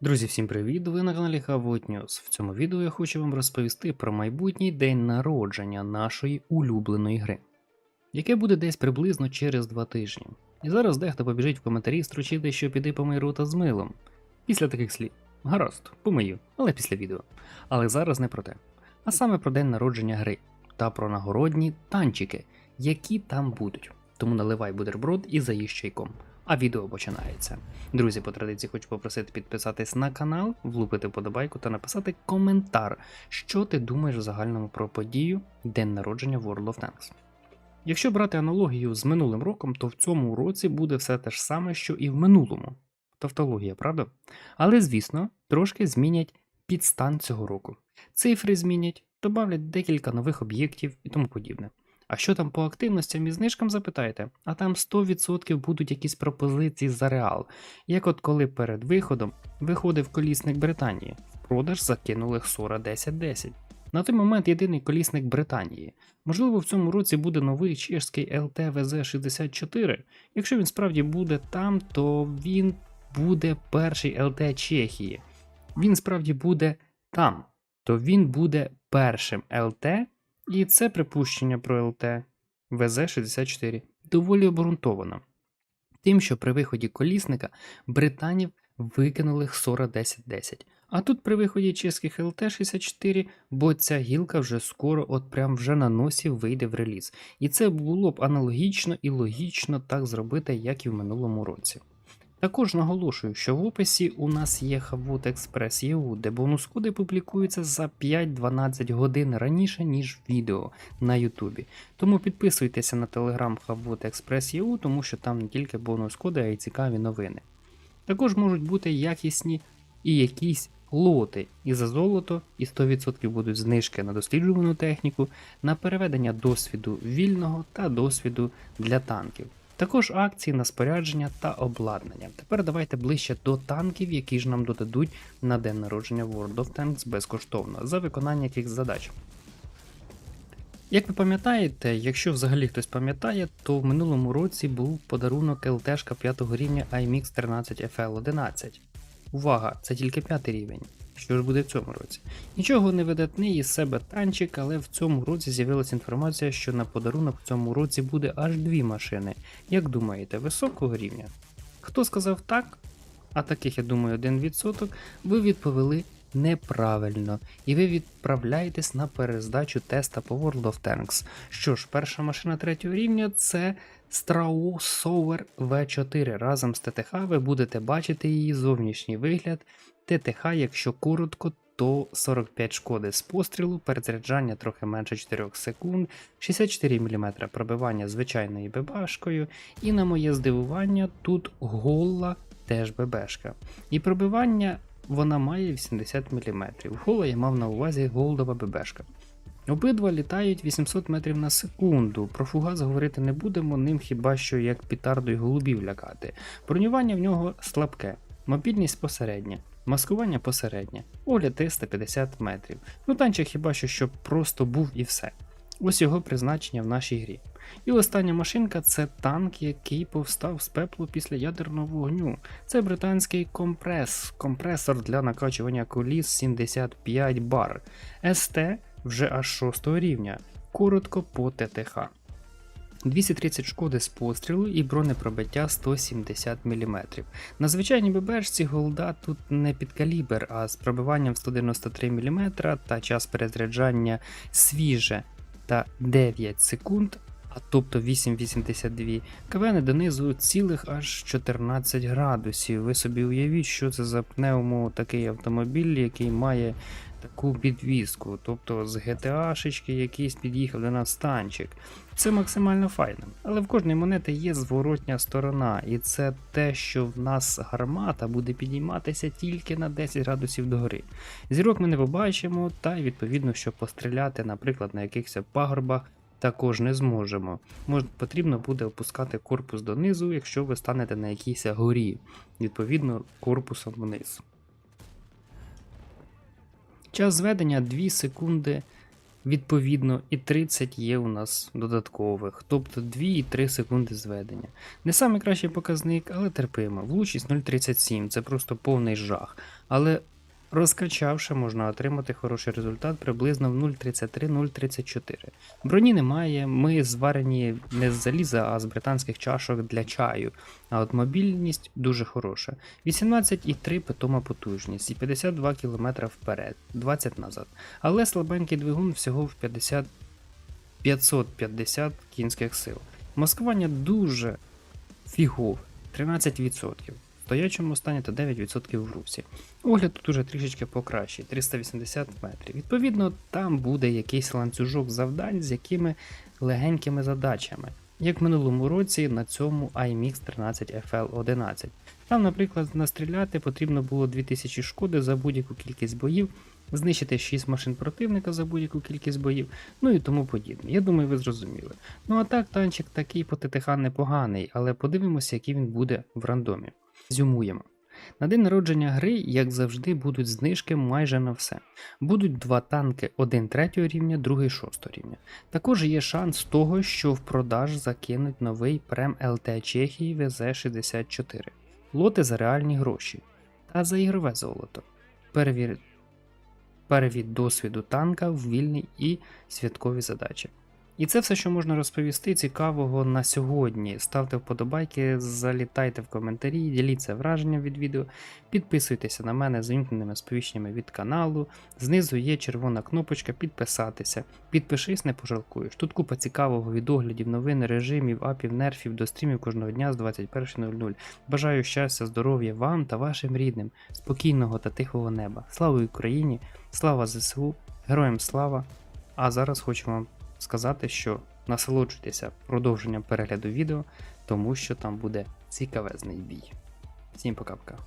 Друзі, всім привіт! Ви на каналі Хавот News. В цьому відео я хочу вам розповісти про майбутній день народження нашої улюбленої гри, яке буде десь приблизно через два тижні. І зараз дехто побіжить в коментарі строчити, що піди помий рота з милом. Після таких слів. Гаразд, помию, але після відео. Але зараз не про те. А саме про день народження гри та про нагородні танчики, які там будуть. Тому наливай бутерброд і заїж чайком. А відео починається. Друзі, по традиції хочу попросити підписатись на канал, влупити подобайку та написати коментар, що ти думаєш в загальному про подію День народження World of Tanks. Якщо брати аналогію з минулим роком, то в цьому році буде все те ж саме, що і в минулому. Тавтологія, правда? Але, звісно, трошки змінять підстан цього року. Цифри змінять, додавлять декілька нових об'єктів і тому подібне. А що там по активностям і знижкам запитаєте? А там 100% будуть якісь пропозиції за реал. Як от коли перед виходом виходив колісник Британії, в продаж закинули Хсора 1010. На той момент єдиний колісник Британії. Можливо, в цьому році буде новий чешський ЛТ ВЗ-64. Якщо він справді буде там, то він буде перший ЛТ Чехії. Він справді буде там, то він буде першим ЛТ і це припущення про ЛТ ВЗ-64 доволі обґрунтовано. Тим, що при виході колісника британів викинули Хсора 1010. А тут при виході чеських ЛТ-64, бо ця гілка вже скоро, от прям вже на носі вийде в реліз. І це було б аналогічно і логічно так зробити, як і в минулому році. Також наголошую, що в описі у нас є Havut Express EU, де бонус-коди публікуються за 5-12 годин раніше, ніж відео на Ютубі. Тому підписуйтеся на телеграм Havut Express EU, тому що там не тільки бонус-коди, а й цікаві новини. Також можуть бути якісні і якісь лоти і за золото, і 100% будуть знижки на досліджувану техніку, на переведення досвіду вільного та досвіду для танків. Також акції на спорядження та обладнання. Тепер давайте ближче до танків, які ж нам додадуть на день народження World of Tanks безкоштовно за виконання яких задач. Як ви пам'ятаєте, якщо взагалі хтось пам'ятає, то в минулому році був подарунок ЛТшка 5 рівня IMX 13 FL11. Увага, це тільки 5 рівень. Що ж буде в цьому році? Нічого не видатний із себе танчик, але в цьому році з'явилася інформація, що на подарунок в цьому році буде аж дві машини. Як думаєте, високого рівня? Хто сказав так? А таких, я думаю, 1%, ви відповіли неправильно, і ви відправляєтесь на перездачу теста по World of Tanks. Що ж, перша машина третього рівня це Strauss Sauer V4. Разом з ТТХ ви будете бачити її зовнішній вигляд. ТТХ, якщо коротко, то 45 шкоди з пострілу, перезаряджання трохи менше 4 секунд, 64 мм пробивання звичайною ББшкою, і на моє здивування, тут гола теж ББшка. І пробивання вона має 80 мм. Гола я мав на увазі голдова ББшка. Обидва літають 800 метрів на секунду. Про фугас говорити не будемо, ним хіба що як пітардою голубів лякати. Бронювання в нього слабке, мобільність посередня, маскування посереднє, огляд 350 метрів. Ну танчик хіба що щоб просто був і все. Ось його призначення в нашій грі. І остання машинка це танк, який повстав з пеплу після ядерного вогню. Це британський компрес, компресор для накачування коліс 75 бар. СТ вже аж 6 рівня, коротко по ТТХ. 230 шкоди з пострілу і бронепробиття 170 мм. На звичайній ББшці голда тут не під калібр, а з пробиванням 193 мм та час перезаряджання свіже та 9 секунд, а тобто 8,82 КВН донизу цілих аж 14 градусів. Ви собі уявіть, що це за пневмо такий автомобіль, який має таку підвіску, тобто з GTA-шечки якийсь під'їхав до нас танчик. Це максимально файно. Але в кожній монети є зворотня сторона, і це те, що в нас гармата буде підійматися тільки на 10 градусів догори. Зірок ми не побачимо, та й відповідно, щоб постріляти, наприклад, на якихось пагорбах. Також не зможемо. Мож, потрібно буде опускати корпус донизу, якщо ви станете на якійсь горі, відповідно, корпусом вниз. Час зведення 2 секунди Відповідно, і 30 є у нас додаткових, тобто 2 і 3 секунди зведення. Не самий кращий показник, але терпимо. Влучність 0,37 це просто повний жах. Але розкачавши, можна отримати хороший результат приблизно в 0,33-0,34. Броні немає, ми зварені не з заліза, а з британських чашок для чаю. А от мобільність дуже хороша. 18,3 питома потужність і 52 км вперед, 20 назад. Але слабенький двигун всього в 50 550 кінських сил. Маскування дуже фігове, 13%. Стоячому стані та 9% в русі. Огляд тут уже трішечки покращий, 380 метрів. Відповідно, там буде якийсь ланцюжок завдань з якими легенькими задачами. Як в минулому році на цьому iMix 13 FL11. Там, наприклад, настріляти потрібно було 2000 шкоди за будь-яку кількість боїв, знищити 6 машин противника за будь-яку кількість боїв, ну і тому подібне. Я думаю, ви зрозуміли. Ну а так, танчик такий по ТТХ непоганий, але подивимося, який він буде в рандомі. Зюмуємо. На день народження гри, як завжди, будуть знижки майже на все. Будуть два танки, один 3 рівня, другий 6 рівня. Також є шанс того, що в продаж закинуть новий прем ЛТ Чехії ВЗ-64, лоти за реальні гроші та за ігрове золото. Перевір... Перевід досвіду танка в вільні і святкові задачі. І це все, що можна розповісти цікавого на сьогодні. Ставте вподобайки, залітайте в коментарі, діліться враженням від відео, підписуйтеся на мене з вімкненими сповіщеннями від каналу. Знизу є червона кнопочка підписатися. Підпишись, не пожалкуєш. Тут купа цікавого від оглядів, новин, режимів, апів, нерфів до стрімів кожного дня з 21.00. Бажаю щастя, здоров'я вам та вашим рідним, спокійного та тихого неба. Слава Україні! Слава ЗСУ! Героям слава! А зараз хочу вам сказати, що насолоджуйтеся продовженням перегляду відео, тому що там буде цікавезний бій. Всім пока-пока.